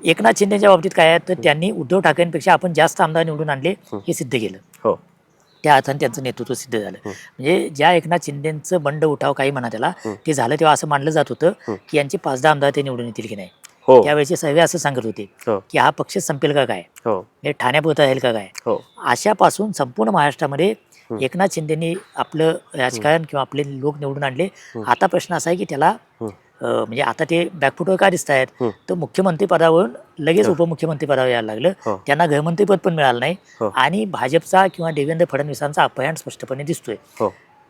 एकनाथ शिंदेच्या बाबतीत काय आहे तर त्यांनी उद्धव ठाकरेंपेक्षा आपण जास्त आमदार निवडून आणले हे सिद्ध केलं. हो. त्या अर्थाने त्यांचं नेतृत्व सिद्ध झालं. म्हणजे ज्या एकनाथ शिंदेचं बंड उठाव काही म्हणा त्याला ते झालं तेव्हा असं मानलं जात होतं की यांचे पाच दहा आमदार ते निवडून येतील की नाही. हो. त्यावेळेचे सर्वे असं सांगत होते हो. की हा पक्ष संपेल का काय? हो. हे ठाण्यापुरता राहील का काय? अशापासून संपूर्ण महाराष्ट्रामध्ये एकनाथ शिंदेनी आपलं राजकारण किंवा आपले लोक निवडून आणले. आता प्रश्न असा आहे की त्याला म्हणजे आता ते बॅकफुटवर का दिसत आहेत. तर मुख्यमंत्री पदावरून लगेच उपमुख्यमंत्री पदावर यायला लागलं. त्यांना गृहमंत्रीपद पण मिळालं नाही. आणि भाजपचा किंवा देवेंद्र फडणवीसांचा अपयश स्पष्टपणे दिसतोय.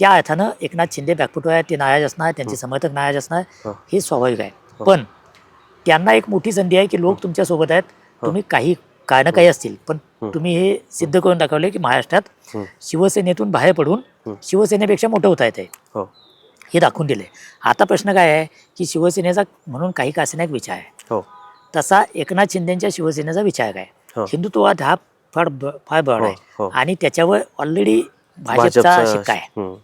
त्या अर्थानं एकनाथ शिंदे बॅकफुटवर आहेत ते नाराज असणार त्यांचे समर्थक नाराज असणार हो. स्वाभाविक आहे. पण त्यांना एक मोठी संधी आहे की लोक तुमच्यासोबत आहेत. तुम्ही काही कारणं काही असतील पण तुम्ही हे सिद्ध करून दाखवले की महाराष्ट्रात. शिवसेनेतून बाहेर पडून. शिवसेनेपेक्षा मोठं होता येते हो दाखवून दिले. आता प्रश्न काय आहे की शिवसेनेचा म्हणून काही का असेना एक विचार. आहे हो. तसा एकनाथ शिंदेच्या शिवसेनेचा विचार काय? हो. हिंदुत्ववाद हा फार ब- फार ब्रॉड हो, आहे. हो. आणि त्याच्यावर ऑलरेडी भाजपचा भाजपचा शिक्का आहे. हम्म,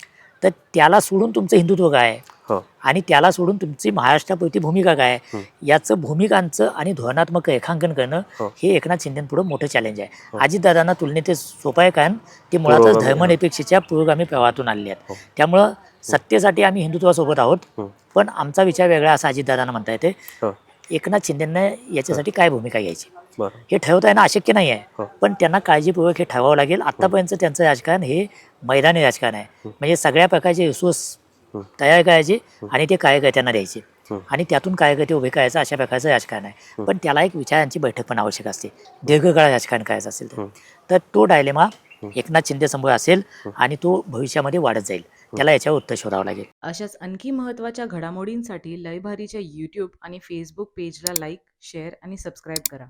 तर त्याला सोडून तुमचं हिंदुत्व काय? आहे हो. आणि त्याला सोडून तुमची महाराष्ट्रापुरती भूमिका काय? आहे याचं भूमिकांचं आणि धोरणात्मक रेखांकन करणं हो. हे एकनाथ शिंदेपुढे मोठं चॅलेंज आहे. अजितदादांना तुलनेत ते सोपं आहे कारण ते मुळातच पुरोगामी, धर्मनिरपेक्षेच्या पुरोगामी प्रवाहातून आलेले हो. आहेत त्यामुळं सत्तेसाठी आम्ही हिंदुत्वासोबत आहोत. हं. पण आमचा विचार वेगळा असा अजितदादांना म्हणता येते. हो. एकनाथ शिंदेंना याच्यासाठी काय भूमिका घ्यायची? बरं. हे ठरवता येणं अशक्य नाही आहे. हो. पण त्यांना काळजीपूर्वक हे ठरवावं लागेल. आतापर्यंत त्यांचं राजकारण हे मैदानी राजकारण आहे. म्हणजे सगळ्या प्रकारचे रिसोर्स हं. तयार करायचे आणि ते कार्यकर्त्यांना द्यायचे. आणि त्यातून कार्यकर्ते उभे करायचं अशा प्रकारचं राजकारण आहे. पण त्याला एक विचारांची बैठक पण आवश्यक असते. दीर्घकाळ राजकारण करायचं असेल तर. तर तो डायलेमा एकनाथ शिंदे समोर असेल आणि तो भविष्यामध्ये वाढत जाईल. त्याला याच्यावर उत्तर शोधावं लागेल. अशाच आणखी महत्त्वाच्या घडामोडींसाठी लयभारीच्या यूट्यूब आणि फेसबुक पेजला लाईक शेअर आणि सबस्क्राईब करा.